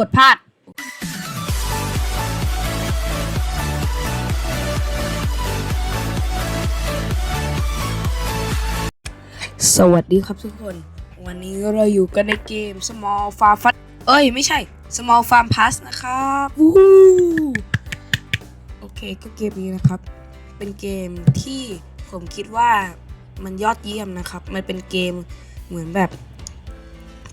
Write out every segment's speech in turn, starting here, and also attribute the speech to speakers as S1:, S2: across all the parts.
S1: กดพลาดสวัสดีครับทุกคน วันนี้เราอยู่กันในเกม Small Farm Plus เอ้ย ไม่ใช่ Small Farm Plus นะครับวู้ฮู้โอเคก็เกมนี้นะครับ เป็นเกมที่ผมคิดว่ามันยอดเยี่ยมนะครับ มันเป็นเกมเหมือนแบบ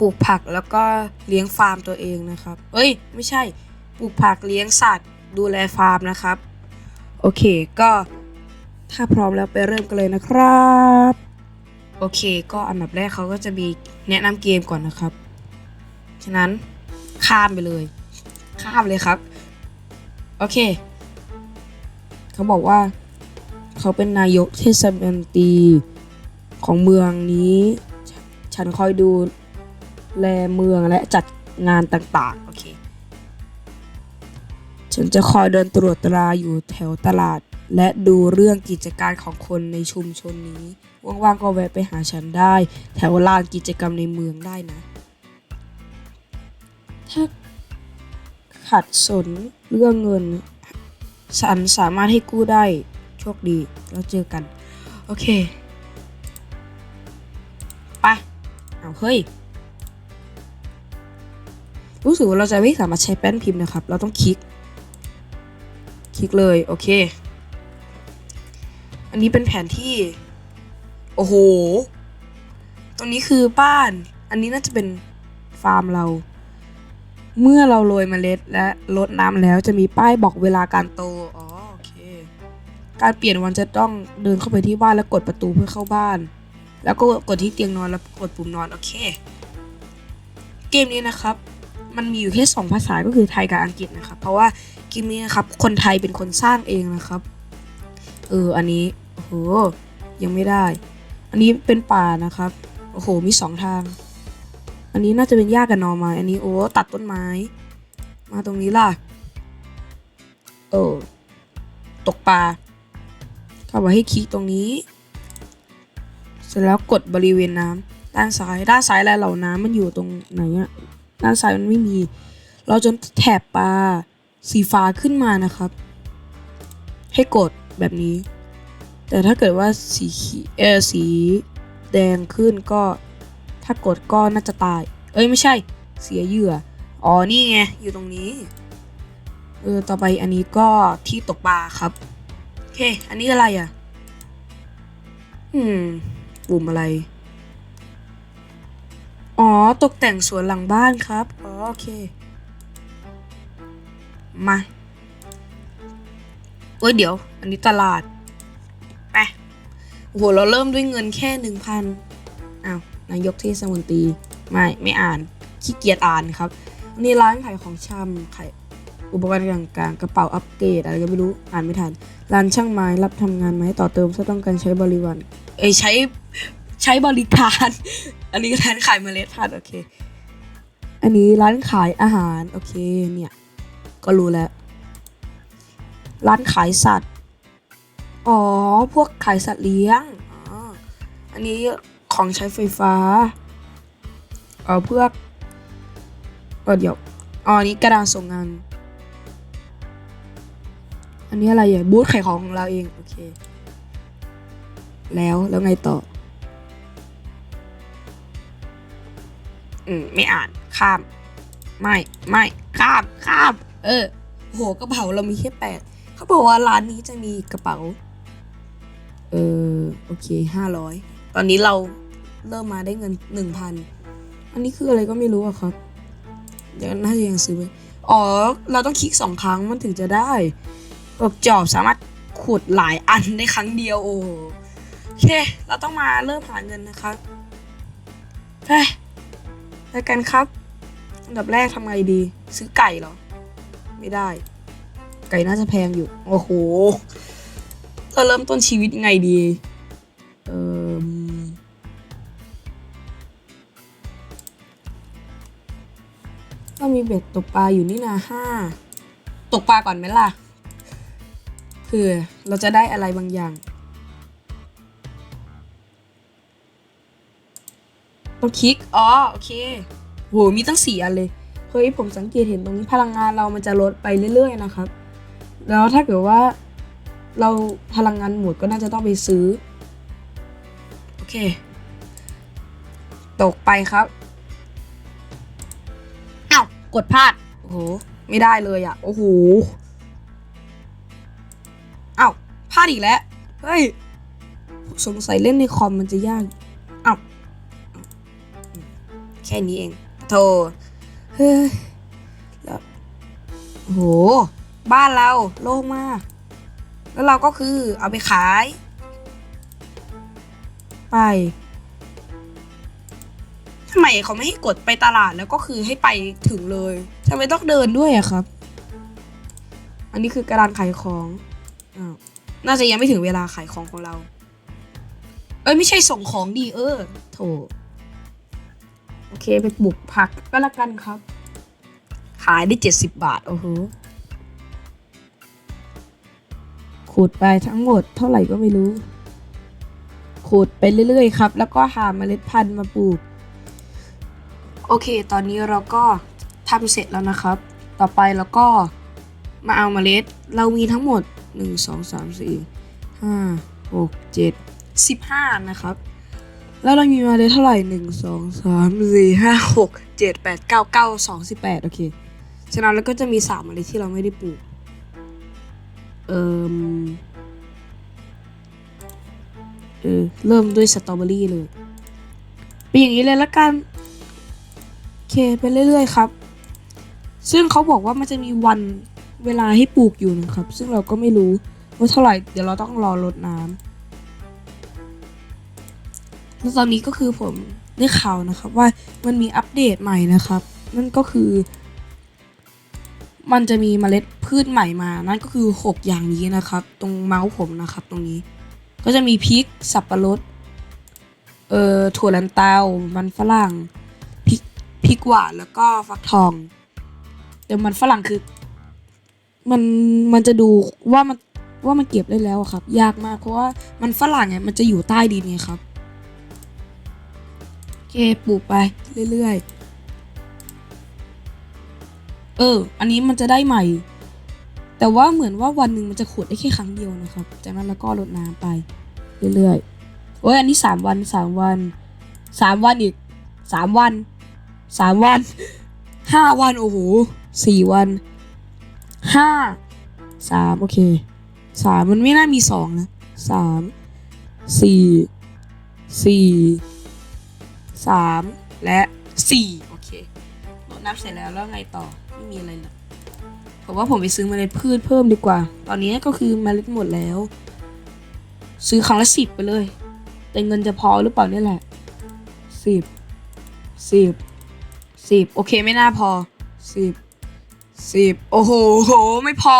S1: ปลูกผักแล้วก็เลี้ยงฟาร์มตัวเองนะครับ เอ้ย ไม่ใช่ ปลูกผักเลี้ยงสัตว์ ดูแลฟาร์มนะครับ โอเค ก็ถ้าพร้อมแล้วไปเริ่มกันเลยนะครับ โอเค ก็อันดับแรกเขาก็จะมีแนะนำเกมก่อนนะครับ ฉะนั้นข้ามไปเลย ข้ามเลยครับ โอเค เขาบอกว่า เขาเป็นนายกเทศมนตรีของเมืองนี้ฉฉันคอยดู แลเมืองและจัดงานต่างๆ โอเค ฉันจะคอยเดินตรวจตราอยู่แถวตลาด และดูเรื่องกิจการของคนในชุมชนนี้ ว่างๆก็แวะไปหาฉันได้ แถวลานกิจกรรมในเมืองได้นะ ถ้าขัดสนเรื่องเงิน ฉันสามารถให้กู้ได้ โชคดี แล้วเจอกัน โอเค ไป เอาเฮ้ย รู้สึกว่าเราจะไม่สามารถใช้แป้นพิมพ์นะครับ เราต้องคลิก คลิกเลย โอเค อันนี้เป็นแผนที่ โอ้โห ตรงนี้คือบ้าน อันนี้น่าจะเป็นฟาร์มเรา เมื่อเราโรยเมล็ดและรดน้ำแล้วจะมีป้ายบอกเวลาการโต อ๋อ โอเค การเปลี่ยนวันจะต้องเดินเข้าไปที่บ้านแล้วกดประตูเพื่อเข้าบ้าน แล้วก็กดที่เตียงนอนแล้วกดปุ่มนอน โอเค เกมนี้นะครับ มันมีอยู่แค่สองภาษาก็คือไทยกับอังกฤษนะครับ เพราะว่าเกมนี้นะครับคนไทยเป็นคนสร้างเองนะครับ เอออันนี้โอ้โหยังไม่ได้ อันนี้เป็นป่านะครับโอ้โหมีสองทาง อันนี้น่าจะเป็นหญ้ากับนอไม้อันนี้โอ้ตัดต้นไม้ มาตรงนี้ล่ะเออตกปลาเขาบอกให้คลิกตรงนี้ เสร็จแล้วกดบริเวณน้ำด้านซ้าย ด้านซ้ายแล้วเหล่าน้ำมันอยู่ตรงไหนอะ ด้านซ้ายมันไม่มี เราจนแถบปลาสีฟ้าขึ้นมานะครับ ให้กดแบบนี้ แต่ถ้าเกิดว่าสีเขีเออสีแดงขึ้นก็ ถ้ากดก็น่าจะตาย เอ้ย ไม่ใช่ เสียเหยื่อ อ๋อ นี่ไง อยู่ตรงนี้ เออ ต่อไปอันนี้ก็ที่ตกปลาครับโอเค อันนี้อะไรอะ อืมปุ่มอะไร อ๋อ ตกแต่งสวนหลังบ้านครับ อ๋อ โอเค มาเอ้ยเดี๋ยว อันนี้ตลาด ไปโอ้โหเราเริ่มด้วยเงินแค่หนึ่งพันอ้าว นายกเทศมนตรี ไม่ ไม่อ่าน ขี้เกียจอ่านครับอันนี้ร้านขายของชำขายอุปกรณ์ต่างๆ กระเป๋าอัปเกรดอะไรก็ไม่รู้ อ่านไม่ทัน ร้านช่างไม้รับทำงานไม้ต่อเติมถ้าต้องการใช้บริวาร เอ้ยใช้ใช้บริการ อันนี้ร้านขายเมล็ดพันธุ์โอเค อันนี้ร้านขายอาหาร โอเค เนี่ย ก็รู้แล้ว ร้านขายสัตว์ อ๋อ พวกขายสัตว์เลี้ยง อ๋อ อันนี้ของใช้ไฟฟ้า เออเพื่อเออเดี๋ยว อ๋ออันนี้กระดาษส่งงาน อันนี้อะไรอะบูธขายของของเราเอง โอเค แล้ว แล้วไงต่อ อืมไม่อ่านข้าม ไม่ไม่ข้ามข้าม เออโหกระเป๋าเรามีแค่แปดเขาบอกว่าร้านนี้จะมีกระเป๋า เออโอเคห้าร้อยตอนนี้เราเริ่มมาได้เงินหนึ่งพันอันนี้คืออะไรก็ไม่รู้อะครับเดี๋ยวน่าจะยังซื้อไว้อ๋อ เราต้องคลิกสองครั้งมันถึงจะได้แบจอบสามารถขุดหลายอันในครั้งเดียวโอ้โอเค เราต้องมาเริ่มหาเงินนะครับไป ไปกันครับ อันดับแรกทำไงดี ซื้อไก่เหรอ ไม่ได้ ไก่น่าจะแพงอยู่ โอ้โหเราเริ่มต้นชีวิตยังไงดี เออก็มีเบ็ดตกปลาอยู่นี่นะห้า ตกปลาก่อนไหมล่ะเผื่อเราจะได้อะไรบางอย่าง ต้องคลิก อ๋อ โอเค โห มีตั้งสี่อันเลย เฮ้ย ผมสังเกตเห็นตรงนี้พลังงานเรามันจะลดไปเรื่อยๆนะครับ แล้วถ้าเกิดว่าเราพลังงานหมดก็น่าจะต้องไปซื้อ โอเค ตกไปครับอ้าว กดพลาด โอ้โห ไม่ได้เลยอะ โอ้โหอ้าว พลาดอีกแล้ว เฮ้ย สงสัยเล่นในคอมมันจะยาก ค่นี้เองโธ่เฮ้ยแล้วโห บ้านเราโล่งมาก แล้วเราก็คือเอาไปขาย ไปทำไมเขาไม่ให้กดไปตลาดแล้วก็คือให้ไปถึงเลยทำไมต้องเดินด้วยอะครับ อันนี้คือกระดานขายของอ้าน่าจะยังไม่ถึงเวลาขายของของเรา เอ้ยไม่ใช่ส่งของดีเออ โถ โอเคไปปลูกผักก็แล้วกันครับ ขายได้เจ็ดสิบบาท โอ้โหขูดไปทั้งหมดเท่าไหร่ก็ไม่รู้ขูดไปเรื่อยๆครับ แล้วก็หาเมล็ดพันธุ์มาปลูก โอเค ตอนนี้เราก็ทำเสร็จแล้วนะครับ ต่อไปเราก็มาเอาเมล็ด เรามีทั้งหมด 1 2 3 4 5 6 7 15 นะครับ แล้วเรามีเมล็ดเท่าไหร่1 2 3 4 5 6 7 8 9 9 2 18โอเคฉะนั้นแล้วก็จะมี3เมล็ดที่เราไม่ได้ปลูก เอ่มเออเริ่มด้วยสตรอเบอรี่เลยเป็นอย่างนี้เลยละกันโอเคไปเรื่อยๆครับ ซึ่งเขาบอกว่ามันจะมีวันเวลาให้ปลูกอยู่นะครับ ซึ่งเราก็ไม่รู้ว่าเท่าไหร่ เดี๋ยวเราต้องรอรดน้ำ แล้วตอนนี้ก็คือผมได้ข่าวนะครับว่ามันมีอัปเดตใหม่นะครับ นั่นก็คือ มันจะมีเมล็ดพืชใหม่มา นั่นก็คือ 6 อย่างนี้นะครับ ตรงเมาส์ผมนะครับ ตรงนี้ ก็จะมีพริกสับปะรดเอ่อถั่วลันเตามันฝรั่งพริกพริกหวานแล้วก็ฟักทองแต่มันฝรั่งคือ มันมันจะดูว่ามันว่ามันเก็บได้แล้วครับ ยากมากเพราะว่ามันฝรั่งเนี่ยมันจะอยู่ใต้ดินไงครับ เคปลูกไปเรื่อยๆ เออ อันนี้มันจะได้ใหม่ แต่ว่าเหมือนว่าวันหนึ่งมันจะขุดได้แค่ครั้งเดียวนะครับ จากนั้นแล้วก็รดน้ำไป เรื่อยๆ โอ้ยอันนี้สามวันสามวันสามวันอีกสามวันสามวันห้าวันโอ้โหสี่วันห้าสามโอเคสามมันไม่น่ามีสองนะสามสี่สี่ สามและสี่โอเครดน้ำเสร็จแล้วแล้วไงต่อ ไม่มีอะไรละผมว่าผมไปซื้อเมล็ดพืชเพิ่มดีกว่า ตอนนี้ก็คือเมล็ดหมดแล้ว ซื้อครั้งละสิบไปเลย แต่เงินจะพอหรือเปล่านี่แหละสิบสิบสิบโอเคไม่น่าพอสิบสิบโอ้โหโห ไม่พอ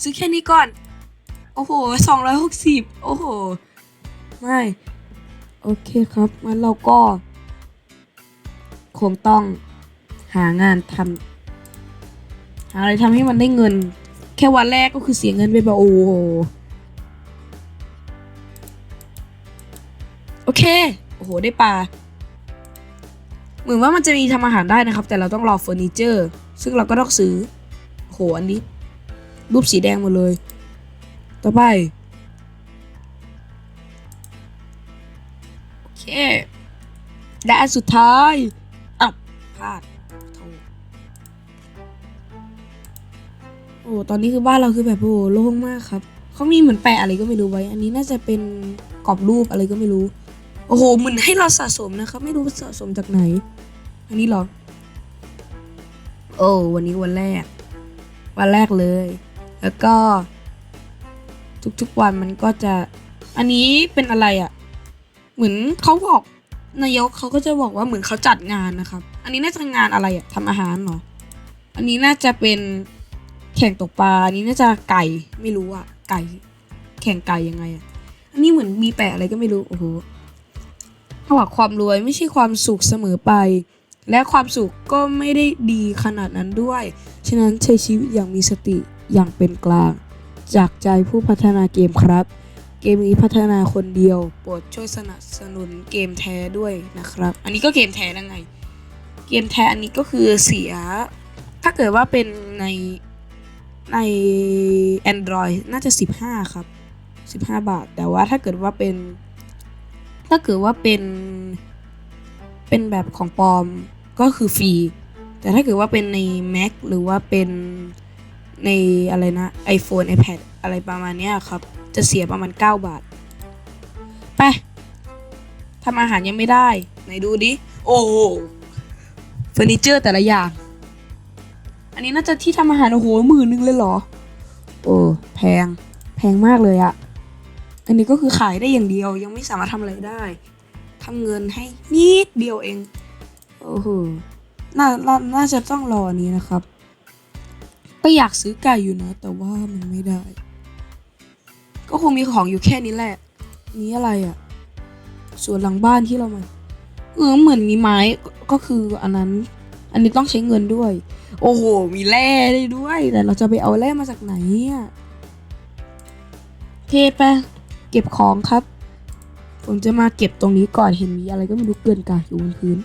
S1: ซื้อแค่นี้ก่อน โอ้โหสองร้อยหกสิบโอ้โห ไม่ โอเคครับงั้นเราก็ คงต้องหางานทำหาอะไรทำให้มันได้เงิน แค่วันแรกก็คือเสียเงินไปแบบโอ้โหโอเค โอ้โห ได้ปลา เหมือนว่ามันจะมีทำอาหารได้นะครับ แต่เราต้องรอเฟอร์นิเจอร์ ซึ่งเราก็ต้องซื้อโห อันนี้ รูปสีแดงหมดเลย ต่อไป โอเค และอันสุดท้าย พลาดโถโอ้ตอนนี้คือบ้านเราคือแบบโอ้โหโล่งมากครับเขามีเหมือนแปะอะไรก็ไม่รู้ไว้ อันนี้น่าจะเป็นกรอบรูปอะไรก็ไม่รู้ โอ้โหเหมือนให้เราสะสมนะครับ ไม่รู้สะสมจากไหน อันนี้หรอ โอ้วันนี้วันแรก วันแรกเลย แล้วก็ ทุกๆวันมันก็จะ อันนี้เป็นอะไรอะ่ะ เหมือนเขาบอกนายกเขาก็จะบอกว่าเหมือนเขาจัดงานนะครับ อันนี้น่าจะงานอะไรอะทำอาหารเหรอ อันนี้น่าจะเป็นแข่งตกปลา อันนี้น่าจะไก่ ไม่รู้อะไก่ แข่งไก่ยังไงอะอันนี้เหมือนมีแปะอะไรก็ไม่รู้ โอ้โหเขาบอกความรวยไม่ใช่ความสุขเสมอไป และความสุขก็ไม่ได้ดีขนาดนั้นด้วย ฉะนั้นใช้ชีวิตอย่างมีสติอย่างเป็นกลาง จากใจผู้พัฒนาเกมครับ เกมนี้พัฒนาคนเดียว โปรดช่วยสนับสนุนเกมแท้ด้วยนะครับ อันนี้ก็เกมแท้แล้วไง เกมแท้อันนี้ก็คือเสีย ถ้าเกิดว่าเป็นในใน Android น่าจะ 15 ครับ 15 บาท แต่ว่าถ้าเกิดว่าเป็น ถ้าเกิดว่าเป็น เป็นแบบของปลอมก็คือฟรี แต่ถ้าเกิดว่าเป็นใน Mac หรือว่าเป็นในอะไรนะ iPhone iPad อะไรประมาณนี้ครับ จะเสียประมาณ 9 บาท ไปทำอาหารยังไม่ได้ ไหนดูดิ โอ้ เฟอร์นิเจอร์แต่ละอย่าง อันนี้น่าจะที่ทำอาหารโอ้โหหมื่นนึงเลยเหรอโอ้แพง แพงมากเลยอะอันนี้ก็คือขายได้อย่างเดียว ยังไม่สามารถทำอะไรได้ทำเงินให้นิดเดียวเองโอ้โหน่าน่าน่าจะต้องรออันนี้นะครับ ก็อยากซื้อไก่อยู่นะ แต่ว่ามันไม่ได้ ก็คงมีของอยู่แค่นี้แหละ นี้อะไรอะ่ะ ส่วนหลังบ้านที่เรามา เออเหมือนมีไม้ก็คืออันนั้น อันนี้ต้องใช้เงินด้วย โอ้โห มีแร่ได้ด้วย แต่เราจะไปเอาแร่มาจากไหนอะเทไปเก็บของครับ ผมจะมาเก็บตรงนี้ก่อนเห็นมีอะไรก็ไม่รู้เกลื่อนกาดอยู่บนพื้น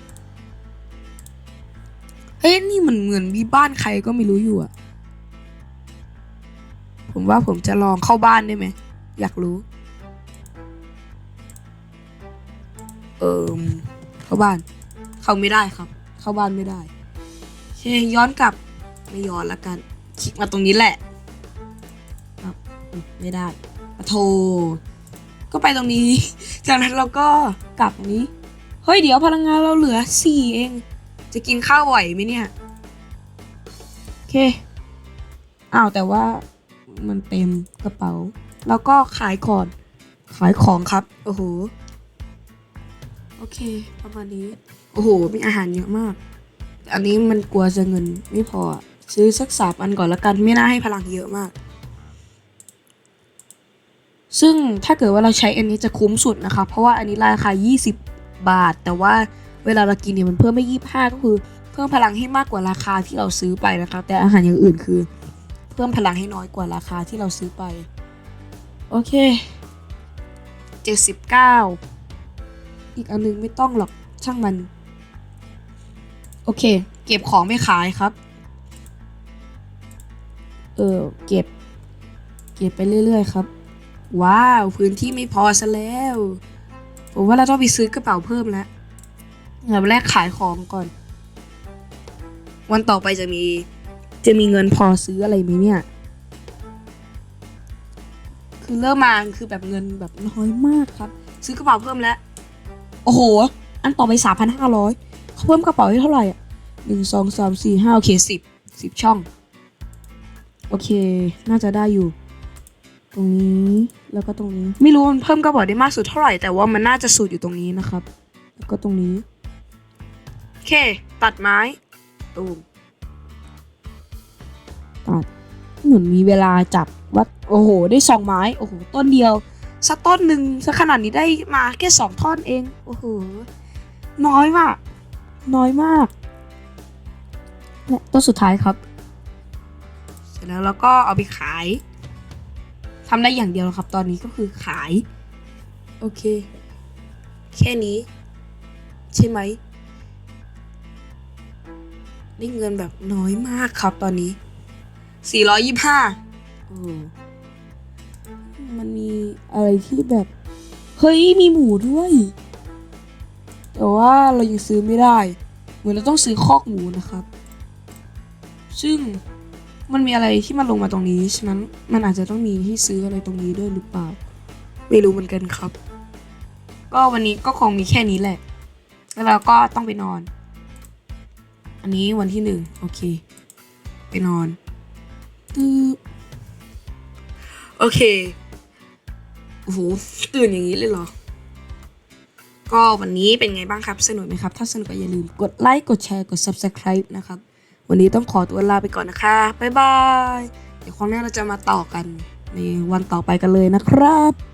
S1: เฮ้ยนี่มันเหมือนมีบ้านใครก็ไม่รู้อยู่อะผมว่าผมจะลองเข้าบ้านได้ไหม อยากรู้ เอิม เข้าบ้าน เข้าไม่ได้ครับ เข้าบ้านไม่ได้โอเคย้อนกลับไม่ย้อนละกัน คลิกมาตรงนี้แหละครับไม่ได้ปะโทก็ไปตรงนี้ จากนั้นเราก็กลับตรงนี้ เฮ้ยเดี๋ยวพลังงานเราเหลือสี่เอง จะกินข้าวไหวไหมเนี่ย โอเค อ้าวแต่ว่ามันเต็มกระเป๋า แล้วก็ขายก่อน ขายของครับ โอ้โห โอเค ประมาณนี้ โอ้โห มีอาหารเยอะมาก อันนี้มันกลัวจะเงินไม่พอ ซื้อสักสามอันก่อนละกัน ไม่น่าให้พลังเยอะมาก ซึ่งถ้าเกิดว่าเราใช้อันนี้จะคุ้มสุดนะคะ เพราะว่าอันนี้ราคา 20 บาท แต่ว่าเวลาเรากินเนี่ยมันเพิ่มไม่25ก็คือ เพิ่มพลังให้มากกว่าราคาที่เราซื้อไปนะคะ แต่อาหารอย่างอื่นคือ เพิ่มพลังให้น้อยกว่าราคาที่เราซื้อไป โอเค 79 อีกอันนึงไม่ต้องหรอกช่างมัน โอเค เก็บของไม่ขายครับ เออเก็บ เก็บไปเรื่อยๆครับ ว้าว พื้นที่ไม่พอซะแล้วผมว่าเราต้องไปซื้อกระเป๋าเพิ่มแล้วเงินแรกขายของก่อน วันต่อไปจะมี จะมีเงินพอซื้ออะไรไหมเนี่ย คือเริ่มมาคือแบบเงินแบบน้อยมากครับ ซื้อกระเป๋าเพิ่มแล้วโอ้โห อันต่อไปสามพันห้าร้อยเขาเพิ่มกระเป๋าให้เท่าไหร่อะหนึ่งสองสามสี่ห้าโอเคสิบสิบช่อง โอเค น่าจะได้อยู่ ตรงนี้แล้วก็ตรงนี้ ไม่รู้มันเพิ่มกระเป๋าได้มากสุดเท่าไหร่ แต่ว่ามันน่าจะสุดอยู่ตรงนี้นะครับ แล้วก็ตรงนี้ โอเค ตัดไม้ตูมตัดเหมือนมีเวลาจับวัดโอ้โห ได้สองไม้ โอ้โห ต้นเดียว สักต้นหนึ่งสักขนาดนี้ได้มาแค่สองท่อนเอง โอ้โห น้อยมาก น้อยมากและต้นสุดท้ายครับ เสร็จแล้วเราก็เอาไปขายทำได้อย่างเดียวครับ ตอนนี้ก็คือขาย โอเค แค่นี้ ใช่ไหมได้เงินแบบน้อยมากครับตอนนี้สี่ร้อยยี่ห้าโอ้ มันมีอะไรที่แบบ เฮ้ยมีหมูด้วย แต่ว่าเรายังซื้อไม่ได้ เหมือนเราต้องซื้อคอกหมูนะครับ ซึ่งมันมีอะไรที่มันลงมาตรงนี้ฉะนั้นมันอาจจะต้องมีให้ซื้ออะไรตรงนี้ด้วยหรือเปล่า ไม่รู้เหมือนกันครับ ก็วันนี้ก็คงมีแค่นี้แหละ แล้วเราก็ต้องไปนอน อันนี้วันที่หนึ่งโอเค ไปนอนตึ๊บโอเค โอ้โหตื่นอย่างนี้เลยเหรอ ก็วันนี้เป็นไงบ้างครับ สนุกไหมครับ ถ้าสนุกก็อย่าลืมกดไลค์ กดแชร์ กด subscribe นะครับ วันนี้ต้องขอตัวลาไปก่อนนะคะ บ๊ายบาย เดี๋ยวครั้งหน้าเราจะมาต่อกันในวันต่อไปกันเลยนะครับ